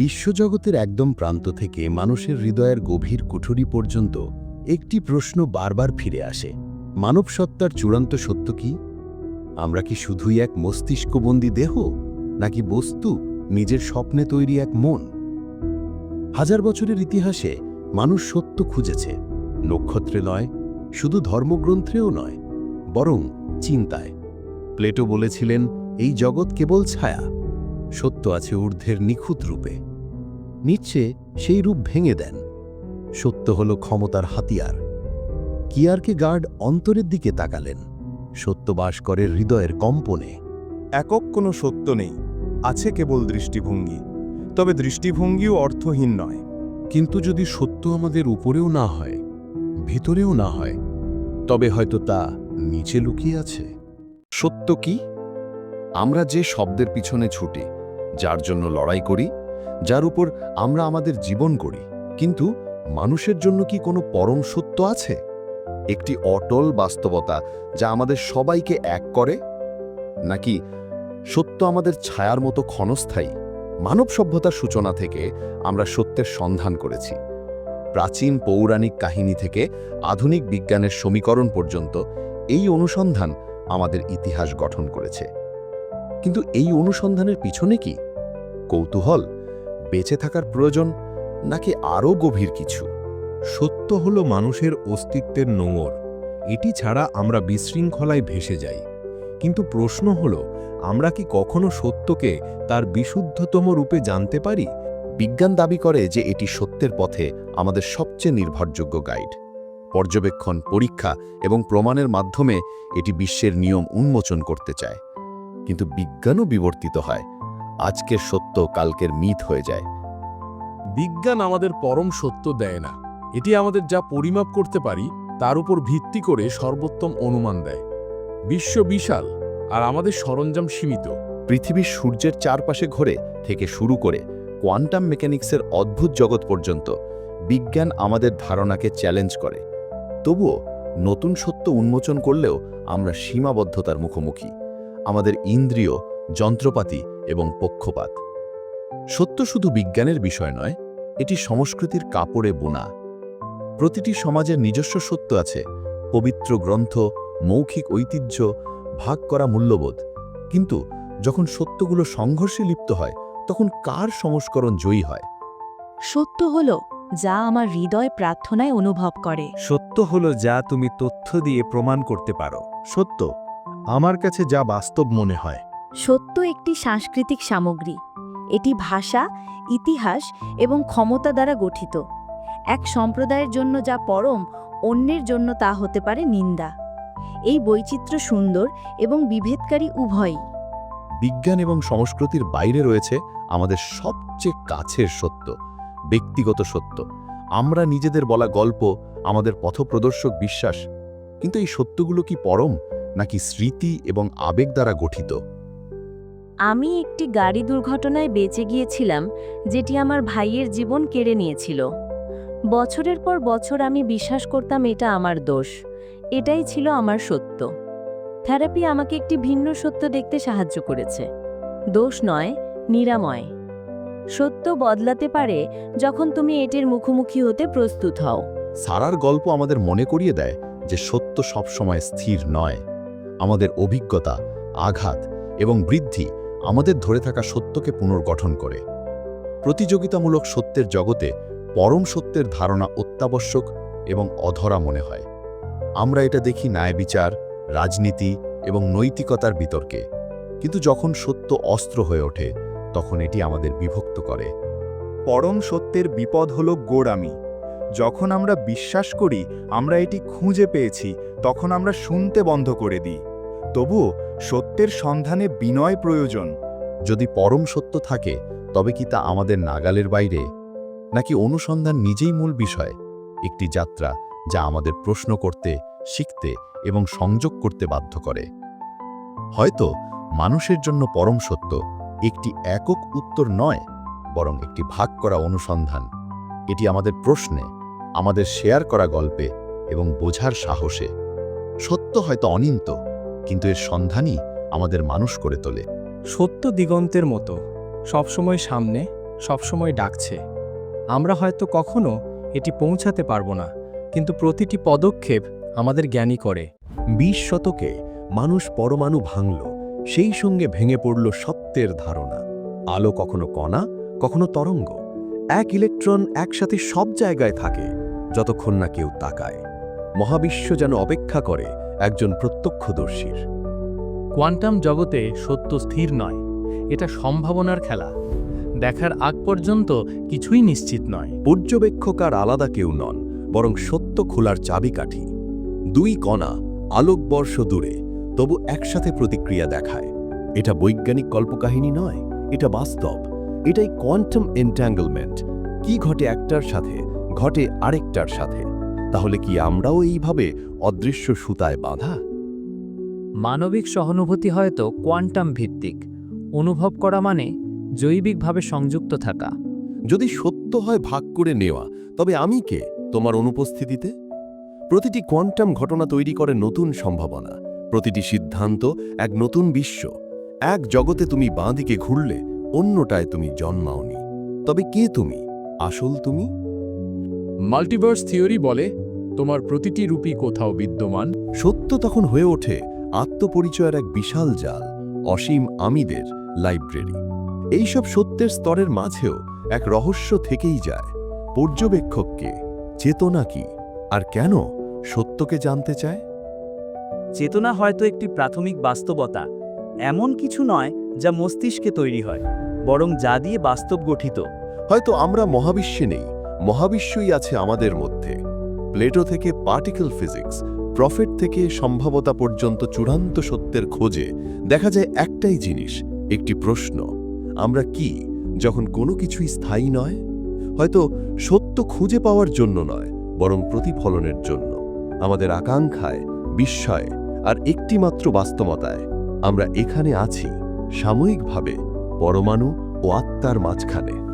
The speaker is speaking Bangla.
বিশ্বজগতের একদম প্রান্ত থেকে মানুষের হৃদয়ের গভীর কুঠুরি পর্যন্ত একটি প্রশ্ন বারবার ফিরে আসে। মানব সত্তার চূড়ান্ত সত্য কি? আমরা কি শুধুই এক মস্তিষ্কবন্দী দেহ, নাকি বস্তু, নিজের স্বপ্নে তৈরি এক মন? হাজার বছরের ইতিহাসে মানুষ সত্য খুঁজেছে, নক্ষত্রে নয়, শুধু ধর্মগ্রন্থেও নয়, বরং চিন্তায়। প্লেটো বলেছিলেন, এই জগৎ কেবল ছায়া, সত্য আছে ঊর্ধ্বের নিখুঁত রূপে। নিচ্ছে সেই রূপ ভেঙে দেন। সত্য হল ক্ষমতার হাতিয়ার। কিয়ারকে গার্ড অন্তরের দিকে তাকালেন। সত্য বাস করে হৃদয়ের কম্পনে। একক কোনো সত্য নেই। আছে কেবল দৃষ্টিভঙ্গি। তবে দৃষ্টিভঙ্গিও অর্থহীন নয়। কিন্তু যদি সত্য আমাদের উপরেও না হয় ভিতরেও না হয় তবে হয়তো তা নিচে লুকিয়ে আছে। সত্য কি? আমরা যে শব্দের পিছনে ছুটি যার জন্য লড়াই করি যার উপর আমরা আমাদের জীবন করি কিন্তু মানুষের জন্য কি কোনো পরম সত্য আছে? একটি অটল বাস্তবতা যা আমাদের সবাইকে এক করে? নাকি সত্য আমাদের ছায়ার মতো ক্ষণস্থায়ী? মানব সভ্যতার সূচনা থেকে আমরা সত্যের সন্ধান করেছি। প্রাচীন পৌরাণিক কাহিনী থেকে আধুনিক বিজ্ঞানের সমীকরণ পর্যন্ত এই অনুসন্ধান আমাদের ইতিহাস গঠন করেছে। কিন্তু এই অনুসন্ধানের পিছনে কি? কৌতূহল? বেঁচে থাকার প্রয়োজন নাকি আরও গভীর কিছু? সত্য হল মানুষের অস্তিত্বের নোঙর। এটি ছাড়া আমরা বিশৃঙ্খলায় ভেসে যাই। কিন্তু প্রশ্ন হল আমরা কি কখনো সত্যকে তার বিশুদ্ধতম রূপে জানতে পারি? বিজ্ঞান দাবি করে যে এটি সত্যের পথে আমাদের সবচেয়ে নির্ভরযোগ্য গাইড। পর্যবেক্ষণ পরীক্ষা এবং প্রমাণের মাধ্যমে এটি বিশ্বের নিয়ম উন্মোচন করতে চায়। কিন্তু বিজ্ঞানও বিবর্তিত হয়। আজকের সত্য কালকের মিথ হয়ে যায়। বিজ্ঞান আমাদের পরম সত্য দেয় না। এটি আমাদের যা পরিমাপ করতে পারি তার উপর ভিত্তি করে সর্বোত্তম অনুমান দেয়। বিশ্ব বিশাল আর আমাদের সরঞ্জাম সীমিত। পৃথিবীর সূর্যের চারপাশে ঘোরে থেকে শুরু করে কোয়ান্টাম মেকানিক্সের অদ্ভুত জগৎ পর্যন্ত বিজ্ঞান আমাদের ধারণাকে চ্যালেঞ্জ করে। তবুও নতুন সত্য উন্মোচন করলেও আমরা সীমাবদ্ধতার মুখোমুখি। আমাদের ইন্দ্রিয় যন্ত্রপাতি এবং পক্ষপাত। সত্য শুধু বিজ্ঞানের বিষয় নয় এটি সংস্কৃতির কাপড়ে বোনা। প্রতিটি সমাজের নিজস্ব সত্য আছে পবিত্র গ্রন্থ মৌখিক ঐতিহ্য ভাগ করা মূল্যবোধ। কিন্তু যখন সত্যগুলো সংঘর্ষে লিপ্ত হয় তখন কার সংস্করণ জয়ী হয়? সত্য হল যা আমার হৃদয় প্রার্থনায় অনুভব করে। সত্য হল যা তুমি তথ্য দিয়ে প্রমাণ করতে পারো। সত্য আমার কাছে যা বাস্তব মনে হয়। সত্য একটি সাংস্কৃতিক সামগ্রী। এটি ভাষা, ইতিহাস এবং ক্ষমতা দ্বারা গঠিত। এক সম্প্রদায়ের জন্য যা পরম, অন্যের জন্য তা হতে পারে নিন্দা। এই বৈচিত্র্য সুন্দর এবং বিভেদকারী উভয়ই। বিজ্ঞান এবং সংস্কৃতির বাইরে রয়েছে আমাদের সবচেয়ে কাছের সত্য, ব্যক্তিগত সত্য। আমরা নিজেদের বলা গল্প, আমাদের পথপ্রদর্শক বিশ্বাস। কিন্তু এই সত্যগুলো কি পরম, নাকি স্মৃতি এবং আবেগ দ্বারা গঠিত? আমি একটি গাড়ি দুর্ঘটনায় বেঁচে গিয়েছিলাম, যেটি আমার ভাইয়ের জীবন কেড়ে নিয়েছিল। বছরের পর বছর আমি বিশ্বাস করতাম এটা আমার দোষ। এটাই ছিল আমার সত্য। থেরাপি আমাকে একটি ভিন্ন সত্য দেখতে সাহায্য করেছে। দোষ নয়, নিরাময়। সত্য বদলাতে পারে যখন তুমি এটির মুখোমুখি হতে প্রস্তুত হও। সারার গল্প আমাদের মনে করিয়ে দেয় যে সত্য সবসময় স্থির নয়। আমাদের অভিজ্ঞতা, আঘাত এবং বৃদ্ধি আমাদের ধরে থাকা সত্যকে পুনর্গঠন করে। প্রতিযোগিতামূলক সত্যের জগতে পরম সত্যের ধারণা অত্যাবশ্যক এবং অধরা মনে হয়। আমরা এটা দেখি ন্যায় বিচার, রাজনীতি এবং নৈতিকতার বিতর্কে। কিন্তু যখন সত্য অস্ত্র হয়ে ওঠে, তখন এটি আমাদের বিভক্ত করে। পরম সত্যের বিপদ হল গোড়ামি। যখন আমরা বিশ্বাস করি আমরা এটি খুঁজে পেয়েছি, তখন আমরা শুনতে বন্ধ করে দিই। তবুও সত্যের সন্ধানে বিনয় প্রয়োজন। যদি পরম সত্য থাকে, তবে কি তা আমাদের নাগালের বাইরে? নাকি অনুসন্ধান নিজেই মূল বিষয়? একটি যাত্রা যা আমাদের প্রশ্ন করতে, শিখতে এবং সংযোগ করতে বাধ্য করে। হয়তো মানুষের জন্য পরম সত্য একটি একক উত্তর নয়, বরং একটি ভাগ করা অনুসন্ধান। এটি আমাদের প্রশ্নে, আমাদের শেয়ার করা গল্পে এবং বোঝার সাহসে। সত্য হয়তো অনিন্ত কিন্তু এর সন্ধানই আমাদের মানুষ করে তোলে। সত্য দিগন্তের মতো সবসময় সামনে সবসময় ডাকছে। আমরা হয়তো কখনো এটি পৌঁছাতে পারব না কিন্তু প্রতিটি পদক্ষেপ আমাদের জ্ঞানী করে। বিশ শতকে মানুষ পরমাণু ভাঙল সেই সঙ্গে ভেঙে পড়ল সত্যের ধারণা। আলো কখনো কণা কখনো তরঙ্গ। এক ইলেকট্রন একসাথে সব জায়গায় থাকে যতক্ষণ না কেউ তাকায়। মহাবিশ্ব যেন অপেক্ষা করে একজন প্রত্যক্ষদর্শীর। কোয়ান্টাম জগতে সত্য স্থির নয় এটা সম্ভাবনার খেলা। দেখার আগ পর্যন্ত কিছুই নিশ্চিত নয়। পর্যবেক্ষক আর আলাদা কেউ নন বরং সত্য খোলার চাবিকাঠি। দুই কণা আলোকবর্ষ দূরে তবু একসাথে প্রতিক্রিয়া দেখায়। এটা বৈজ্ঞানিক কল্পকাহিনী নয় এটা বাস্তব। এটাই কোয়ান্টাম এন্ট্যাঙ্গলমেন্ট। কি ঘটে একটার সাথে ঘটে আরেকটার সাথে। তাহলে কি আমরাও এইভাবে অদৃশ্য সুতায় বাঁধা? মানবিক সহানুভূতি হয়তো কোয়ান্টাম ভিত্তিক। অনুভব করা মানে জৈবিকভাবে সংযুক্ত থাকা। যদি সত্য হয় ভাগ করে নেওয়া তবে আমি কে? তোমার অনুপস্থিতিতে? প্রতিটি কোয়ান্টাম ঘটনা তৈরি করে নতুন সম্ভাবনা। প্রতিটি সিদ্ধান্ত এক নতুন বিশ্ব। এক জগতে তুমি বাঁদিকে ঘুরলে অন্যটায় তুমি জন্মাওনি। তবে কে তুমি? আসল তুমি? মাল্টিভার্স থিওরি বলে তোমার প্রতিটি রূপই কোথাও বিদ্যমান। সত্য তখন হয়ে ওঠে আত্মপরিচয়ের এক বিশাল জাল অসীম আমিদের লাইব্রেরি এইসব সত্যের স্তরের মাঝেও এক রহস্য থেকেই যায় পর্যবেক্ষককে চেতনা কি আর কেন সত্যকে জানতে চায়? চেতনা হয়তো একটি প্রাথমিক বাস্তবতা এমন কিছু নয় যা মস্তিষ্কে তৈরি হয় বরং যা দিয়ে বাস্তব গঠিত। হয়তো আমরা মহাবিশ্বে নেই মহাবিশ্বই আছে আমাদের মধ্যে। প্লেটো থেকে পার্টিকেল ফিজিক্স, প্রফেট থেকে সম্ভাবতা পর্যন্ত চূড়ান্ত সত্যের খোঁজে দেখা যায় একটাই জিনিস, একটি প্রশ্ন, আমরা কি যখন কোনো কিছুই স্থায়ী নয়? হয়তো সত্য খুঁজে পাওয়ার জন্য নয়, বরং প্রতিফলনের জন্য। আমাদের আকাঙ্ক্ষায়, বিস্ময়ে আর একটিমাত্র বাস্তবতায় আমরা এখানে আছি, সাময়িকভাবে, পরমাণু ও আত্মার মাঝখানে।